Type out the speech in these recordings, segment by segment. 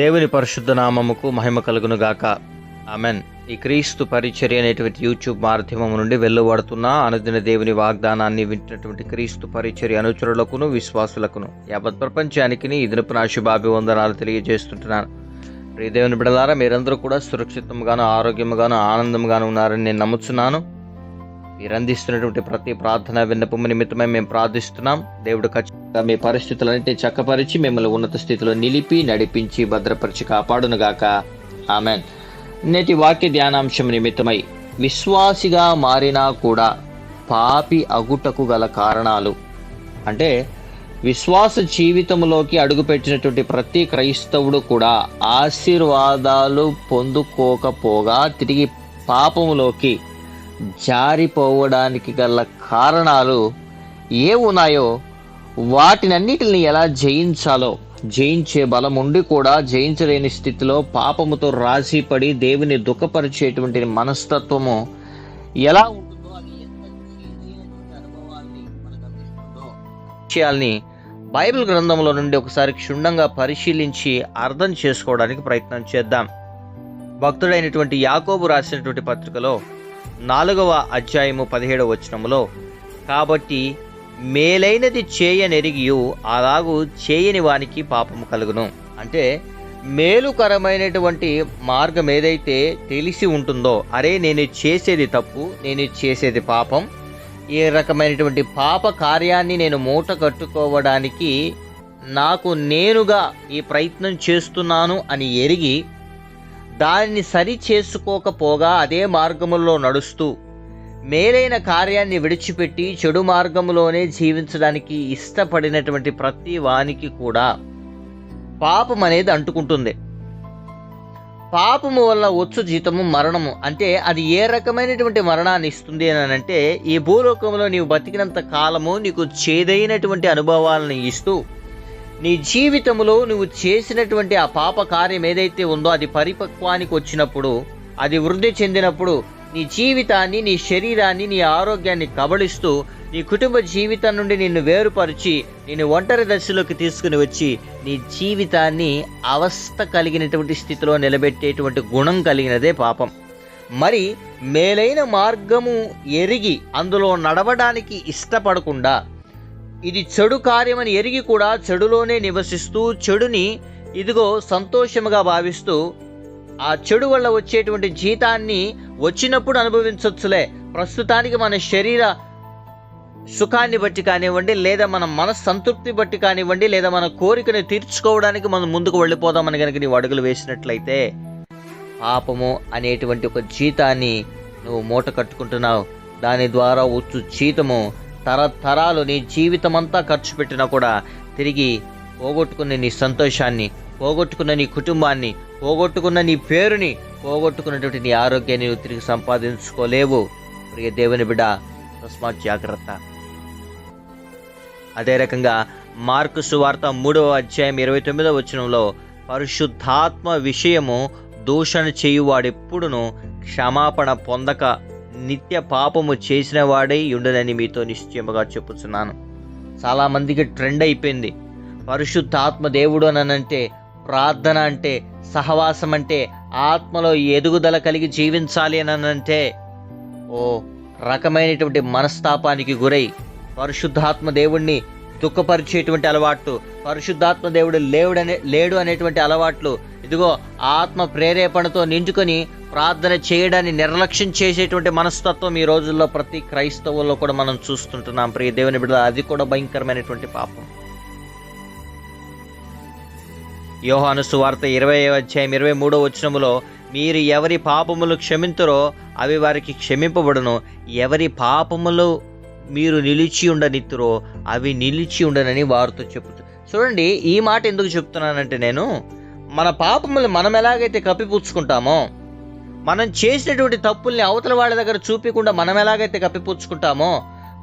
దేవుని పరిశుద్ధ నామముకు మహిమ కలుగును గాక ఆమెన్. ఈ క్రీస్తు పరిచర్య అనేటువంటి యూట్యూబ్ మాధ్యమం నుండి వెళ్ళబడుతున్న అనుదిన దేవుని వాగ్దానాన్ని వింటున్నటువంటి క్రీస్తు పరిచర్య అనుచరులకును విశ్వాసులకును యావత్ ప్రపంచానికి ఈ దినపు నా శుభాభివందనాలు తెలియజేస్తుంటున్నాను. ప్రియ దేవుని బిడలారా మీరందరూ కూడా సురక్షితంగాను ఆరోగ్యంగాను ఆనందంగాను ఉన్నారని నేను నమ్ముతున్నాను మీరు అందిస్తున్నటువంటి ప్రతి ప్రార్థన విన్నపము నిమిత్తమై మేము ప్రార్థిస్తున్నాం. దేవుడు ఖచ్చితంగా మీ పరిస్థితులన్నింటినీ చక్కపరిచి మిమ్మల్ని ఉన్నత స్థితిలో నిలిపి నడిపించి భద్రపరిచి కాపాడునుగాక. ఆమెన్. నేటి వాక్య ధ్యానాంశం నిమిత్తమై విశ్వాసిగా మారినా కూడా పాపి అగుటకు గల కారణాలు. అంటే విశ్వాస జీవితంలోకి అడుగుపెట్టినటువంటి ప్రతి క్రైస్తవుడు కూడా ఆశీర్వాదాలు పొందుకోకపోగా తిరిగి పాపములోకి జారిపోవడానికి గల కారణాలు ఏ ఉన్నాయో వాటినన్నిటిని ఎలా జయించాలో జయించే బలం ఉండి కూడా జయించలేని స్థితిలో పాపముతో రాజీపడి దేవుని దుఃఖపరిచేటువంటి మనస్తత్వము ఎలా ఉంటుందో అది విషయాల్ని బైబిల్ గ్రంథంలో నుండి ఒకసారి క్షుణ్ణంగా పరిశీలించి అర్థం చేసుకోవడానికి ప్రయత్నం చేద్దాం. భక్తుడైనటువంటి యాకోబు రాసినటువంటి పత్రికలో నాలుగవ అధ్యాయము పదిహేడవ వచనములో కాబట్టి మేలైనది చేయనెరిగియు అలాగూ చేయని వానికి పాపము కలుగును. అంటే మేలుకరమైనటువంటి మార్గం ఏదైతే తెలిసి ఉంటుందో అరే నేను చేసేది తప్పు నేను చేసేది పాపం ఏ రకమైనటువంటి పాప కార్యాన్ని నేను మూట కట్టుకోవడానికి నాకు నేనుగా ఈ ప్రయత్నం చేస్తున్నాను అని ఎరిగి దానిని సరి చేసుకోకపోగా అదే మార్గములో నడుస్తూ మేలైన కార్యాన్ని విడిచిపెట్టి చెడు మార్గంలోనే జీవించడానికి ఇష్టపడినటువంటి ప్రతి వానికి కూడా పాపం అనేది అంటుకుంటుంది. పాపము వల్ల వచ్చు జీతము మరణము. అంటే అది ఏ రకమైనటువంటి మరణాన్ని ఇస్తుంది అని అంటే ఈ భూలోకంలో నీవు బతికినంత కాలము నీకు చేదైనటువంటి అనుభవాలను ఇస్తూ నీ జీవితంలో నువ్వు చేసినటువంటి ఆ పాప కార్యం ఏదైతే ఉందో అది పరిపక్వానికి వచ్చినప్పుడు అది వృద్ధి చెందినప్పుడు నీ జీవితాన్ని నీ శరీరాన్ని నీ ఆరోగ్యాన్ని కబళిస్తూ నీ కుటుంబ జీవితం నుండి నిన్ను వేరుపరిచి నేను ఒంటరి దశలోకి తీసుకుని వచ్చి నీ జీవితాన్ని అవస్థ కలిగినటువంటి స్థితిలో నిలబెట్టేటువంటి గుణం కలిగినదే పాపం. మరి మేలైన మార్గము ఎరిగి అందులో నడవడానికి ఇష్టపడకుండా ఇది చెడు కార్యమని ఎరిగి కూడా చెడులోనే నివసిస్తూ చెడుని ఇదిగో సంతోషముగా భావిస్తూ ఆ చెడు వల్ల వచ్చేటువంటి జీతాన్ని వచ్చినప్పుడు అనుభవించవచ్చులే ప్రస్తుతానికి మన శరీర సుఖాన్ని బట్టి కానివ్వండి లేదా మన మనస్సంతృప్తి బట్టి కానివ్వండి లేదా మన కోరికను తీర్చుకోవడానికి మనం ముందుకు వెళ్ళిపోదామని కనుక నీవు అడుగులు వేసినట్లయితే పాపము అనేటువంటి ఒక జీతాన్ని నువ్వు మూట కట్టుకుంటున్నావు. దాని ద్వారా వచ్చు జీతము తరతరాలు నీ జీవితం అంతా ఖర్చు పెట్టినా కూడా తిరిగి పోగొట్టుకునే నీ సంతోషాన్ని పోగొట్టుకున్న నీ కుటుంబాన్ని పోగొట్టుకున్న నీ పేరుని పోగొట్టుకున్నటువంటి నీ ఆరోగ్యాన్ని నువ్వు తిరిగి సంపాదించుకోలేవు. ప్రియ దేవుని బిడ్డ తస్మాత్ జాగ్రత్త. అదే రకంగా మార్కు సువార్త మూడవ అధ్యాయం ఇరవై తొమ్మిదవ వచనంలో పరిశుద్ధాత్మ విషయము దూషణ చేయువాడెప్పుడును క్షమాపణ పొందక నిత్య పాపము చేసిన వాడై ఉండదని మీతో నిశ్చయముగా చెప్పుచున్నాను. చాలామందికి ట్రెండ్ అయిపోయింది. పరిశుద్ధాత్మ దేవుడు అనంటే ప్రార్థన అంటే సహవాసం అంటే ఆత్మలో ఎదుగుదల కలిగి జీవించాలి అని అంటే ఓ రకమైనటువంటి మనస్తాపానికి గురై పరిశుద్ధాత్మ దేవుణ్ణి దుఃఖపరిచేటువంటి అలవాట్లు పరిశుద్ధాత్మ దేవుడు లేవుడనే లేడు అనేటువంటి అలవాట్లు ఇదిగో ఆత్మ ప్రేరేపణతో నించుకొని ప్రార్థన చేయడాన్ని నిర్లక్ష్యం చేసేటువంటి మనస్తత్వం ఈ రోజుల్లో ప్రతి క్రైస్తవుల్లో కూడా మనం చూస్తుంటున్నాం. ప్రియ దేవుని బిడ్డ అది కూడా భయంకరమైనటువంటి పాపం. యోహాను సువార్త ఇరవై అధ్యాయం ఇరవై మూడో వచనములో మీరు ఎవరి పాపములు క్షమింతురో అవి వారికి క్షమింపబడును. ఎవరి పాపములు మీరు నిలిచి ఉండనిత్తురో అవి నిలిచి ఉండనని వారితో చెబుతూ చూడండి ఈ మాట ఎందుకు చెప్తున్నానంటే నేను మన పాపములు మనం ఎలాగైతే కప్పిపుచ్చుకుంటామో మనం చేసినటువంటి తప్పుల్ని అవతల వాళ్ళ దగ్గర చూపించకుండా మనం ఎలాగైతే కప్పిపుచ్చుకుంటామో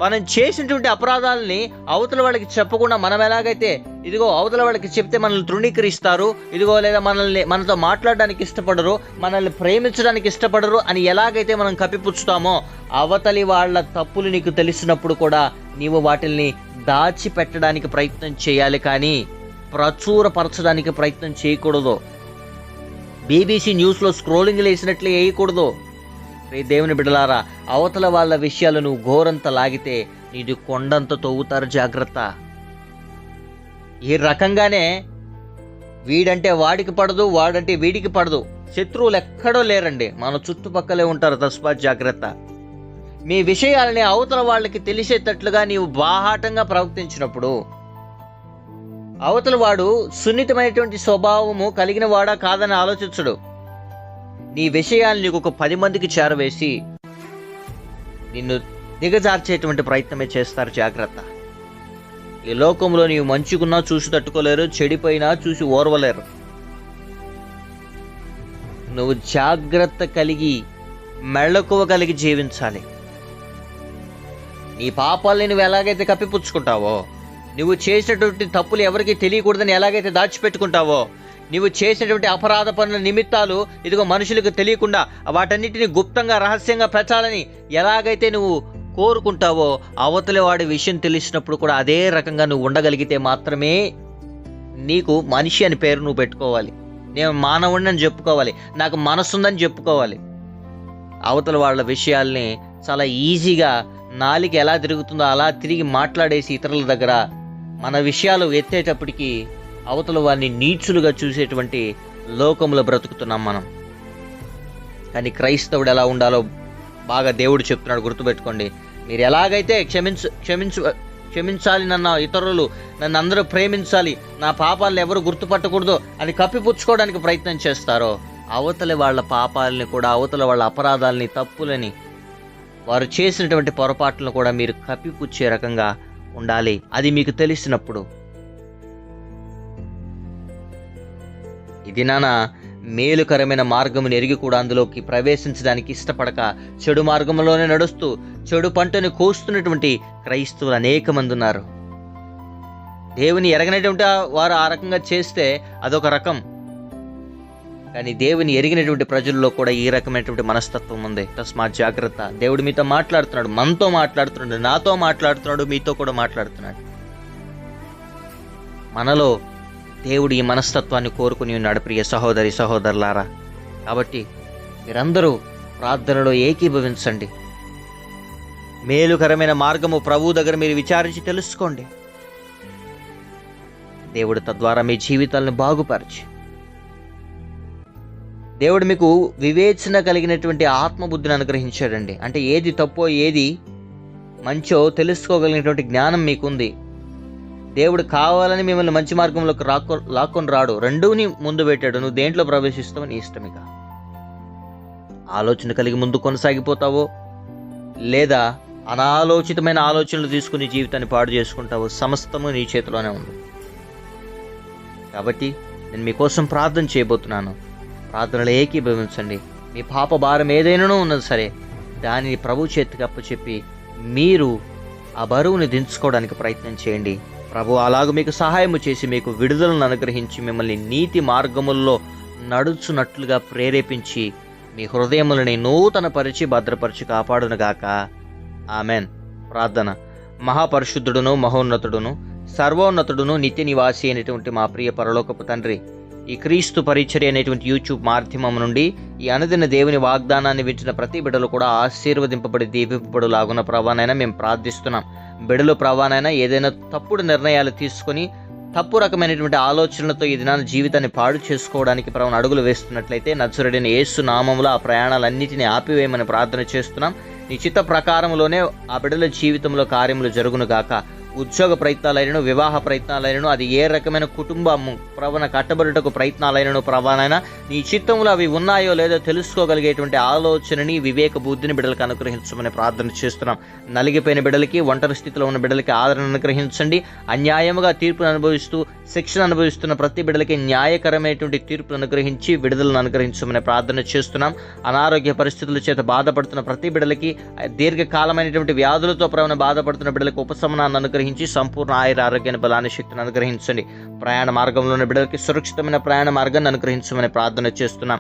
మనం చేసినటువంటి అపరాధాలని అవతల వాళ్ళకి చెప్పకుండా మనం ఎలాగైతే ఇదిగో అవతల వాళ్ళకి చెప్తే మనల్ని తృణీకరిస్తారు ఇదిగో లేదా మనల్ని మనతో మాట్లాడడానికి ఇష్టపడరు మనల్ని ప్రేమించడానికి ఇష్టపడరు అని ఎలాగైతే మనం కప్పిపుచ్చుతామో అవతలి వాళ్ళ తప్పులు నీకు తెలిసినప్పుడు కూడా నీవు వాటిల్ని దాచిపెట్టడానికి ప్రయత్నం చేయాలి కానీ ప్రచురపరచడానికి ప్రయత్నం చేయకూడదు. బీబీసీ న్యూస్లో స్క్రోలింగ్ వేసినట్లు వేయకూడదు. రే దేవుని బిడలారా అవతల వాళ్ళ విషయాలు నువ్వు ఘోరంత లాగితే నీది కొండంత తవ్వుతారు జాగ్రత్త. ఈ రకంగానే వీడంటే వాడికి పడదు వాడంటే వీడికి పడదు. శత్రువులు ఎక్కడో లేరండి. మన చుట్టుపక్కలే ఉంటారు తస్మాత్ జాగ్రత్త. మీ విషయాలని అవతల వాళ్ళకి తెలిసేటట్లుగా నీవు బాహాటంగా ప్రవర్తించినప్పుడు అవతల వాడు సున్నితమైనటువంటి స్వభావము కలిగిన వాడా కాదని ఆలోచించడు. నీ విషయాన్ని నీకు ఒక పది మందికి చేరవేసి నిన్ను దిగజార్చేటువంటి ప్రయత్నమే చేస్తారు జాగ్రత్త. ఈ లోకంలో నీవు మంచుకున్నా చూసి తట్టుకోలేరు చెడిపోయినా చూసి ఓర్వలేరు. నువ్వు జాగ్రత్త కలిగి మెళ్ళకువ కలిగి జీవించాలి. నీ పాపాలని నువ్వు ఎలాగైతే కప్పిపుచ్చుకుంటావో నువ్వు చేసినటువంటి తప్పులు ఎవరికి తెలియకూడదని ఎలాగైతే దాచిపెట్టుకుంటావో నువ్వు చేసినటువంటి అపరాధ పనుల నిమిత్తాలు ఇదిగో మనుషులకు తెలియకుండా వాటన్నిటిని గుప్తంగా రహస్యంగా పెంచాలని ఎలాగైతే నువ్వు కోరుకుంటావో అవతలి వాడి విషయం తెలిసినప్పుడు కూడా అదే రకంగా నువ్వు ఉండగలిగితే మాత్రమే నీకు మనిషి అని పేరు నువ్వు పెట్టుకోవాలి. నేను మానవుడిని అని చెప్పుకోవాలి. నాకు మనసుందని చెప్పుకోవాలి. అవతల వాళ్ళ విషయాల్ని చాలా ఈజీగా నాలిక ఎలా తిరుగుతుందో అలా తిరిగి మాట్లాడేసి ఇతరుల దగ్గర మన విషయాలు ఎత్తేటప్పటికీ అవతల వారిని నీచులుగా చూసేటువంటి లోకంలో బ్రతుకుతున్నాం మనం. కానీ క్రైస్తవుడు ఎలా ఉండాలో బాగా దేవుడు చెప్తున్నాడు గుర్తుపెట్టుకోండి. మీరు ఎలాగైతే క్షమించు క్షమించు క్షమించాలి నన్న ఇతరులు నన్ను అందరూ ప్రేమించాలి నా పాపాలను ఎవరు గుర్తుపట్టకూడదు అని కప్పిపుచ్చుకోవడానికి ప్రయత్నం చేస్తారో అవతలి వాళ్ళ పాపాలని కూడా అవతల వాళ్ళ అపరాధాలని తప్పులని వారు చేసినటువంటి పొరపాట్లను కూడా మీరు కప్పిపుచ్చే రకంగా ఉండాలి. అది మీకు తెలిసినప్పుడు. ఇది నానా మేలుకరమైన మార్గమును ఎరిగి కూడా అందులోకి ప్రవేశించడానికి ఇష్టపడక చెడు మార్గంలోనే నడుస్తూ చెడు పంటను కోస్తున్నటువంటి క్రైస్తవులు అనేక మంది ఉన్నారు దేవుని ఎరగనటువంటి వారు ఆ రకంగా చేస్తే అదొక రకం. కానీ దేవుని ఎరిగినటువంటి ప్రజల్లో కూడా ఈ రకమైనటువంటి మనస్తత్వం ఉంది. తస్మాత్ జాగ్రత్త. దేవుడు మీతో మాట్లాడుతున్నాడు మనతో మాట్లాడుతున్నాడు నాతో మాట్లాడుతున్నాడు మీతో కూడా మాట్లాడుతున్నాడు. మనలో దేవుడు ఈ మనస్తత్వాన్ని కోరుకుని ఉన్నాడు ప్రియ సహోదరి సహోదరులారా. కాబట్టి మీరందరూ ప్రార్థనలో ఏకీభవించండి. మేలుకరమైన మార్గము ప్రభువు దగ్గర మీరు విచారించి తెలుసుకోండి. దేవుడు తద్వారా మీ జీవితాలను బాగుపరచి. దేవుడు మీకు వివేచన కలిగినటువంటి ఆత్మబుద్ధిని అనుగ్రహించాడండి. అంటే ఏది తప్పో ఏది మంచో తెలుసుకోగలిగినటువంటి జ్ఞానం మీకుంది. దేవుడు కావాలని మిమ్మల్ని మంచి మార్గంలోకి రాకొ లాక్కొని రాడు. రెండూని ముందు పెట్టాడు. నువ్వు దేంట్లో ప్రవేశిస్తావు నీ ఇష్టమిక. ఆలోచన కలిగి ముందు కొనసాగిపోతావో లేదా అనాలోచితమైన ఆలోచనలు తీసుకుని జీవితాన్ని పాడు చేసుకుంటావు సమస్తము నీ చేతిలోనే ఉంది. కాబట్టి నేను మీకోసం ప్రార్థన చేయబోతున్నాను. ప్రార్థనలు ఏకీభవించండి. మీ పాప భారం ఏదైనానో ఉన్నది సరే దానిని ప్రభు చేతికి అప్పచెప్పి మీరు ఆ బరువుని దించుకోవడానికి ప్రయత్నం చేయండి. ప్రభు అలాగ మీకు సహాయము చేసి మీకు విడుదలను అనుగ్రహించి మిమ్మల్ని నీతి మార్గముల్లో నడుచున్నట్లుగా ప్రేరేపించి మీ హృదయములని నూతన పరిచి భద్రపరిచి కాపాడునుగాక. ఆమెన్. ప్రార్థన. మహాపరిశుద్ధుడును మహోన్నతుడును సర్వోన్నతుడును నిత్య నివాసి అయినటువంటి మా ప్రియ పరలోకపు తండ్రి ఈ క్రీస్తు పరిచర్య అనేటువంటి యూట్యూబ్ మాధ్యమం నుండి ఈ అనుదిన దేవుని వాగ్దానాన్ని వింటున్న ప్రతి బిడ్డలు కూడా ఆశీర్వదింపబడి దీపింపబడు లాగున్న ప్రభానైనా మేము ప్రార్థిస్తున్నాం. బిడలు ప్రవాణైనా ఏదైనా తప్పుడు నిర్ణయాలు తీసుకొని తప్పు రకమైనటువంటి ఆలోచనలతో ఈ దినాన్ని జీవితాన్ని పాడు చేసుకోవడానికి ప్రభావం అడుగులు వేస్తున్నట్లయితే నచ్చరుడిని ఏసు నామంలో ఆ ప్రయాణాలన్నింటినీ ఆపివేయమని ప్రార్థన చేస్తున్నాం. నిశ్చిత ప్రకారంలోనే ఆ బిడ్డల జీవితంలో కార్యములు జరుగును గాక. ఉద్యోగ ప్రయత్నాలైనను వివాహ ప్రయత్నాలైనను అది ఏ రకమైన కుటుంబము ప్రవణ కట్టబడుటకు ప్రయత్నాలైనను ప్రవణైనా నీ చిత్తంలో అవి ఉన్నాయో లేదో తెలుసుకోగలిగేటువంటి ఆలోచనని వివేక బుద్ధిని బిడ్డలకు అనుగ్రహించమని ప్రార్థన చేస్తున్నాం. నలిగిపోయిన బిడ్డలకి ఒంటరి స్థితిలో ఉన్న బిడ్డలకి ఆదరణ అనుగ్రహించండి. అన్యాయముగా తీర్పును అనుభవిస్తూ శిక్షణ అనుభవిస్తున్న ప్రతి బిడ్డలకి న్యాయకరమైనటువంటి తీర్పును అనుగ్రహించి విడుదలను అనుగ్రహించమని ప్రార్థన చేస్తున్నాం. అనారోగ్య పరిస్థితుల చేత బాధపడుతున్న ప్రతి బిడ్డలకి దీర్ఘకాలమైనటువంటి వ్యాధులతో ప్రవణ బాధపడుతున్న బిడ్డలకు ఉపశమనాన్ని అనుగ్రహించి సంపూర్ణ ఆయుర ఆరోగ్యాన్ని బలాన్ని శక్తిని అనుగ్రహించండి. ప్రయాణ మార్గంలో ఉన్న బిడ్డలకి సురక్షితమైన ప్రయాణ మార్గాన్ని అనుగ్రహించమని ప్రార్థన చేస్తున్నాం.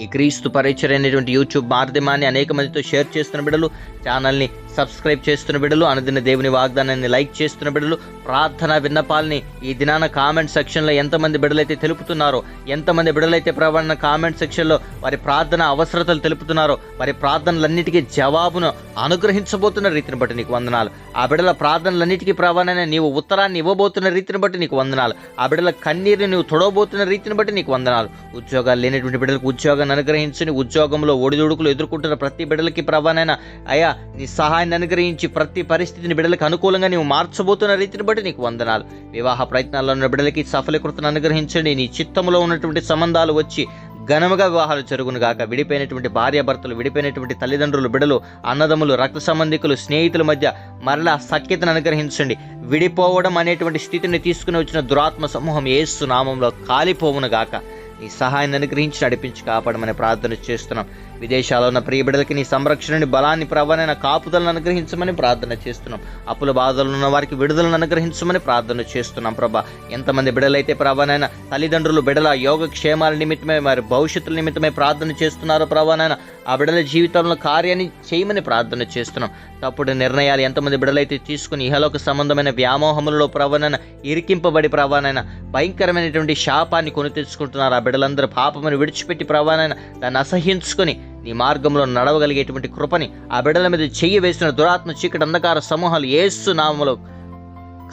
ఈ క్రీస్తు పరిచయ అనేటువంటి యూట్యూబ్ మాధ్యమాన్ని అనేక మందితో షేర్ చేస్తున్న బిడ్డలు ఛానల్ని సబ్స్క్రైబ్ చేస్తున్న బిడ్డలు అనుదిన దేవుని వాగ్దానాన్ని లైక్ చేస్తున్న బిడ్డలు ప్రార్థన విన్నపాలని ఈ దినాన కామెంట్ సెక్షన్లో ఎంతమంది బిడ్డలైతే తెలుపుతున్నారో ఎంతమంది బిడ్డలైతే ప్రవణ కామెంట్ సెక్షన్లో వారి ప్రార్థన అవసరతలు తెలుపుతున్నారో వారి ప్రార్థనలన్నిటికీ జవాబును అనుగ్రహించబోతున్న రీతిని బట్టి నీకు వందనాలు. ఆ బిడ్డల ప్రార్థనలన్నిటికీ ప్రవణన నీవు ఉత్తరాన్ని ఇవ్వబోతున్న రీతిని బట్టి నీకు వందనాలు. ఆ బిడ్డల కన్నీరుని నువ్వు తొడవబోతున్న రీతిని బట్టి నీకు వందనాలు. ఉద్యోగాలు లేనటువంటి బిడ్డలకు ఉద్యోగాన్ని అనుగ్రహించని ఉద్యోగంలో ఒడిదుడుకులు ఎదుర్కొంటున్న ప్రతి బిడ్డలకి ప్రభానైనా అయ్యా నీ ఆయన అనుగ్రహించి ప్రతి పరిస్థితిని బిడ్డలకు అనుకూలంగా నీవు మార్చబోతున్న రీతిని బట్టి నీకు వందనాలు. వివాహ ప్రయత్నాల్లో ఉన్న బిడ్డలకి సఫలీకృతను అనుగ్రహించండి. నీ చిత్తంలో ఉన్నటువంటి సంబంధాలు వచ్చి ఘనముగా వివాహాలు జరుగును గాక. విడిపోయినటువంటి భార్యాభర్తలు విడిపోయినటువంటి తల్లిదండ్రులు బిడలు అన్నదమ్ములు రక్త సంబంధికులు స్నేహితుల మధ్య మరలా సఖ్యతను అనుగ్రహించండి. విడిపోవడం అనేటువంటి స్థితిని తీసుకుని వచ్చిన దురాత్మ సమూహం ఏసు నామంలో కాలిపోవును గాక. నీ సహాయాన్ని అనుగ్రహించి నడిపించి కాపాడమని ప్రార్థన చేస్తున్నాం. విదేశాల్లో ఉన్న ప్రియబిడలకి నీ సంరక్షణని బలాన్ని ప్రవణైన కాపుదలను అనుగ్రహించమని ప్రార్థన చేస్తున్నాం. అప్పుల బాధలు ఉన్న వారికి విడుదలను అనుగ్రహించమని ప్రార్థన చేస్తున్నాం ప్రభా. ఎంతమంది బిడలైతే ప్రవణైన తల్లిదండ్రులు బిడల యోగ క్షేమాల నిమిత్తమే వారి భవిష్యత్తుల నిమిత్తమే ప్రార్థన చేస్తున్నారో ప్రవణైన ఆ బిడల జీవితంలో కార్యాన్ని చేయమని ప్రార్థన చేస్తున్నాం. తప్పుడు నిర్ణయాలు ఎంతమంది బిడలైతే తీసుకుని ఇహలోక సంబంధమైన వ్యామోహములలో ప్రవణన ఇరికింపబడి ప్రవాణైన భయంకరమైనటువంటి శాపాన్ని కొని తెచ్చుకుంటున్నారు. ఆ బిడలందరూ పాపమును విడిచిపెట్టి ప్రవాణైన దాన్ని అసహించుకొని నీ మార్గంలో నడవగలిగేటువంటి కృపని ఆ బిడల మీద చెయ్యి వేసిన దురాత్మ చీకటి అంధకార సమూహాలు ఏసు నామములో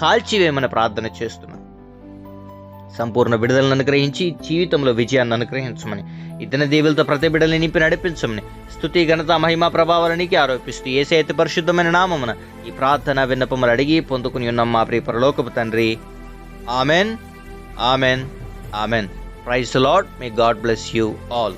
కాల్చివేయమని ప్రార్థన చేస్తున్నాం. సంపూర్ణ విడుదలను అనుగ్రహించి జీవితంలో విజయాన్ని అనుగ్రహించమని. ఇతని దేవులతో ప్రతి బిడ్డల్ని నింపి నడిపించమని. స్థుతి ఘనత మహిమా ప్రభావాలనికి ఆరోపిస్తూ ఏ అతి పరిశుద్ధమైన నామమున ఈ ప్రార్థన విన్నపములు అడిగి పొందుకుని ఉన్న మా ప్రియ పరలోకపు తండ్రి. Amen. Amen. Amen. Praise Lord may God bless you all.